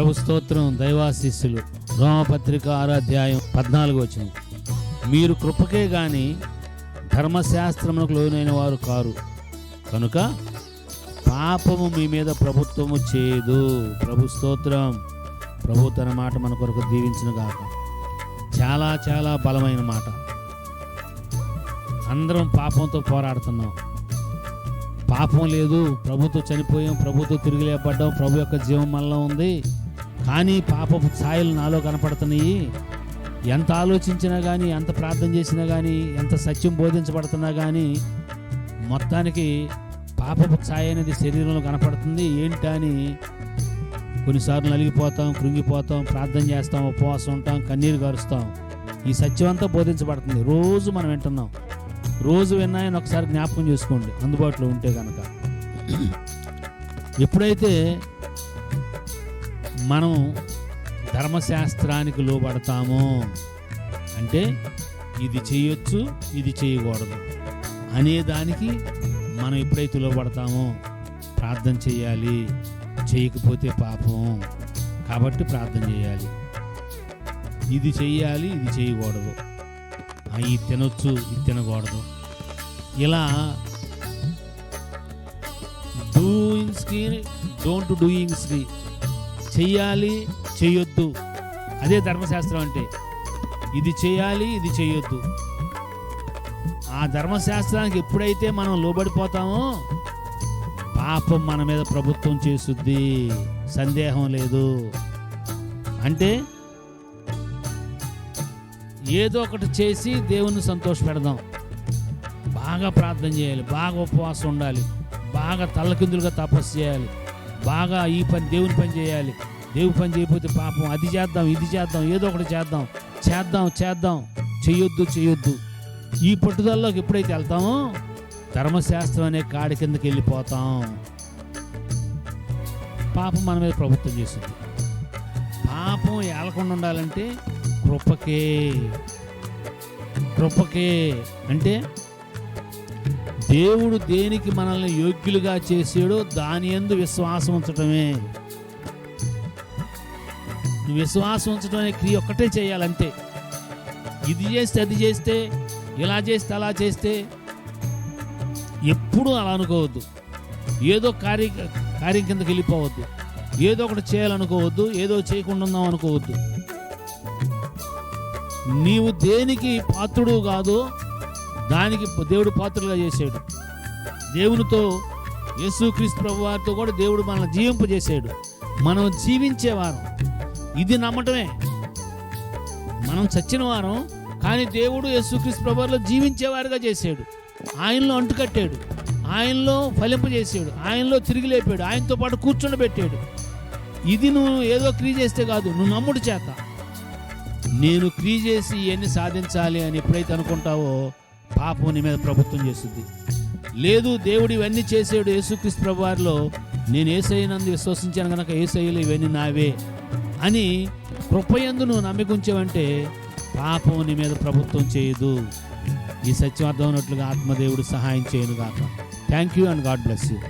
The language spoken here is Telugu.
ప్రభు స్తోత్రం దైవాశీస్సులు. రోమపత్రిక ఆరాధ్యాయం పద్నాలుగు వచ్చిన మీరు కృపకే గాని ధర్మశాస్త్రములకు లోనైన వారు కారు. కనుక పాపము మీ మీద ప్రభుత్వము చేయదు ప్రభు స్తోత్రం. ప్రభు తన మాట మన కొరకు దీవించిన గాక. చాలా చాలా బలమైన మాట. అందరం పాపంతో పోరాడుతున్నాం. పాపం లేదు. ప్రభుతో చనిపోయాం. ప్రభుతో తిరిగి లేపడ్డాం ప్రభు యొక్క జీవం మనలో ఉంది. కానీ పాపపు ఛాయలు నాలో కనపడుతున్నాయి. ఎంత ఆలోచించినా కానీ ఎంత ప్రార్థన చేసినా కానీ ఎంత సత్యం బోధించబడుతున్నా కానీ మొత్తానికి పాపపు ఛాయ అనేది శరీరంలో కనపడుతుంది. ఏంటా అని కొన్నిసార్లు నలిగిపోతాం కృంగిపోతాం ప్రార్థన చేస్తాం ఉపవాసం ఉంటాం కన్నీరు గారుస్తాం. ఈ సత్యం అంతా బోధించబడుతుంది. రోజు మనం వింటున్నాం. రోజు విన్నాయని ఒకసారి జ్ఞాపకం చేసుకోండి. అందుబాటులో ఉంటే కనుక ఎప్పుడైతే మనం ధర్మశాస్త్రానికి లోపడతాము అంటే ఇది చేయొచ్చు ఇది చేయకూడదు అనేదానికి మనం ఎప్పుడైతే లోబడతామో ప్రార్థన చేయాలి. చేయకపోతే పాపం కాబట్టి ప్రార్థన చేయాలి. ఇది చేయాలి ఇది చేయకూడదు. ఇది తినొచ్చు ఇది తినకూడదు. ఇలా డూయింగ్స్కి డోంట్ డూయింగ్స్కి చెయ్యాలి చేయొద్దు అదే ధర్మశాస్త్రం అంటే ఇది చేయాలి ఇది చేయొద్దు ఆ ధర్మశాస్త్రానికి ఎప్పుడైతే మనం లోబడిపోతామో పాపం మన మీద ప్రభుత్వం చేస్తుంది సందేహం లేదు. అంటే ఏదో ఒకటి చేసి దేవుణ్ణి సంతోషపెడదాం. బాగా ప్రార్థన చేయాలి బాగా ఉపవాసం ఉండాలి బాగా తల్లకిందులుగా తపస్సు చేయాలి. బాగా ఈ పని దేవుని పని చేయాలి. దేవుని పని చేయకపోతే పాపం అది చేద్దాం ఇది చేద్దాం ఏదో ఒకటి చేద్దాం. చేద్దాం చేద్దాం. చేయొద్దు చేయొద్దు. ఈ పట్టుదలలోకి ఎప్పుడైతే వెళ్తామో ధర్మశాస్త్రం అనే కాడి కిందకి వెళ్ళిపోతాం. పాపం మన మీద ప్రభుత్వం చేస్తుంది పాపం ఏలకుండా ఉండాలంటే కృపకే. కృపకే. అంటే దేవుడు దేనికి మనల్ని యోగ్యులుగా చేసాడో దాని ఎందు విశ్వాసం ఉంచటమే. విశ్వాసం ఉంచడం అనే క్రియ ఒక్కటే చేయాలంతే. ఇది చేస్తే అది చేస్తే ఇలా చేస్తే అలా చేస్తే ఎప్పుడూ అలా అనుకోవద్దు. ఏదో కార్య కార్యం కిందకి వెళ్ళిపోవద్దు. ఏదో ఒకటి చేయాలనుకోవద్దు ఏదో చేయకుండా ఉందాం అనుకోవద్దు. నీవు దేనికి పాత్రుడు కాదు దానికి దేవుడు పాత్రలుగా చేసాడు దేవునితో యేసుక్రీస్తు ప్రభు వారితో కూడా దేవుడు మనల్ని జీవింపజేసాడు మనం జీవించేవారం ఇది నమ్మటమే. మనం చచ్చిన వారం కానీ దేవుడు యేసుక్రీస్తు ప్రభువారిలో జీవించేవారుగా చేశాడు. ఆయనలో అంటుకట్టాడు ఆయనలో ఫలింపజేసాడు ఆయనలో తిరిగి లేపాడు. ఆయనతో పాటు కూర్చుండబెట్టాడు. ఇది నువ్వు ఏదో క్రియ చేస్తే కాదు నువ్వు నమ్ముడు చేత. నేను క్రియ చేసి ఇవన్నీ సాధించాలి అని ఎప్పుడైతే అనుకుంటావో పాపం నీ మీద ప్రభుత్వం చేస్తుంది. లేదు దేవుడు ఇవన్నీ చేసేవాడు యేసుక్రీస్తు ప్రభువారిలో నేను ఏసైనందు విశ్వసించాను కనుక ఏసైలు ఇవన్నీ నావే అని కృపయందు నువ్వు నమ్మికుంచావంటే పాపం నీ మీద ప్రభుత్వం చేయదు. ఈ సత్యం అర్థం ఉన్నట్లుగా ఆత్మదేవుడు సహాయం చేయను గాక thank you and God bless you